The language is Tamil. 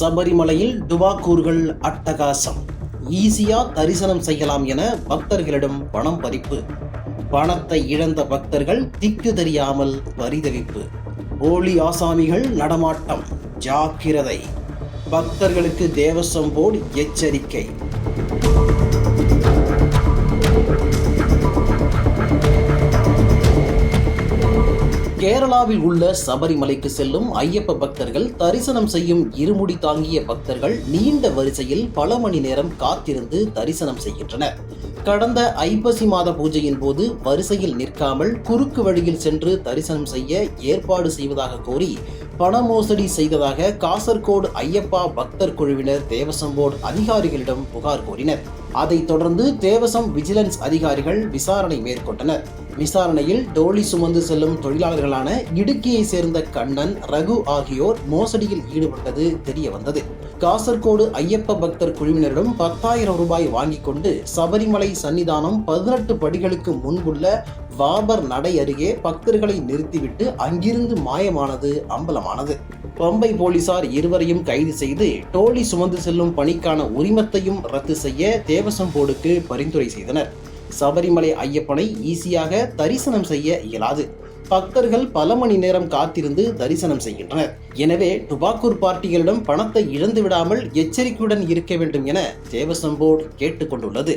சபரிமலையில் டுபாக்கூர்கள் அட்டகாசம். ஈஸியா தரிசனம் செய்யலாம் என பக்தர்களிடம் பணம் பறிப்பு. பணத்தை இழந்த பக்தர்கள் திக்கு தெரியாமல் பரிதவிப்பு. போலி ஆசாமிகள் நடமாட்டம். ஜாக்கிரதை. பக்தர்களுக்கு தேவசம் போர்டு எச்சரிக்கை. கேரளாவில் உள்ள சபரிமலைக்கு செல்லும் ஐயப்ப பக்தர்கள் தரிசனம் செய்யும் இருமுடி தாங்கிய பக்தர்கள் நீண்ட வரிசையில் பல மணி நேரம் காத்திருந்து தரிசனம் செய்கின்றனர். கடந்த ஐப்பசி மாத பூஜையின் போது வரிசையில் நிற்காமல் குறுக்கு வழியில் சென்று தரிசனம் செய்ய ஏற்பாடு செய்வதாக கோரி பண மோசடி செய்ததாக காசர்கோடு ஐயப்பா பக்தர் குழுவினர் தேவசம் போர்டு அதிகாரிகளிடம் புகார் கூறினர். அதைத் தொடர்ந்து தேவசம் விஜிலன்ஸ் அதிகாரிகள் விசாரணை மேற்கொண்டனர். விசாரணையில் டோலி சுமந்து செல்லும் தொழிலாளர்களான இடுக்கியை சேர்ந்த கண்ணன் ரகு ஆகியோர் மோசடியில் ஈடுபட்டது தெரிய வந்தது காசர்கோடு ஐயப்ப பக்தர் குழுவினரிடம் பத்தாயிரம் ரூபாய் வாங்கிக் கொண்டு சபரிமலை சன்னிதானம் பதினெட்டு படிகளுக்கு முன்புள்ள வாபர் நடை அருகே பக்தர்களை நிறுத்திவிட்டு அங்கிருந்து மாயமானது அம்பலமானது. பம்பை போலீசார் இருவரையும் கைது செய்து டோலி சுமந்து செல்லும் பணிக்கான உரிமத்தையும் ரத்து செய்ய தேவசம் போர்டுக்கு பரிந்துரை செய்தனர். சபரிமலை ஐயப்பனை ஈஸியாக தரிசனம் செய்ய இயலாது. பக்தர்கள் பல மணி நேரம் காத்திருந்து தரிசனம் செய்கின்றனர். எனவே டுபாக்கூர் பார்ட்டிகளிடம் பணத்தை இழந்து விடாமல் எச்சரிக்கையுடன் இருக்க வேண்டும் என தேவசம் போர்டு கேட்டுக்கொண்டுள்ளது.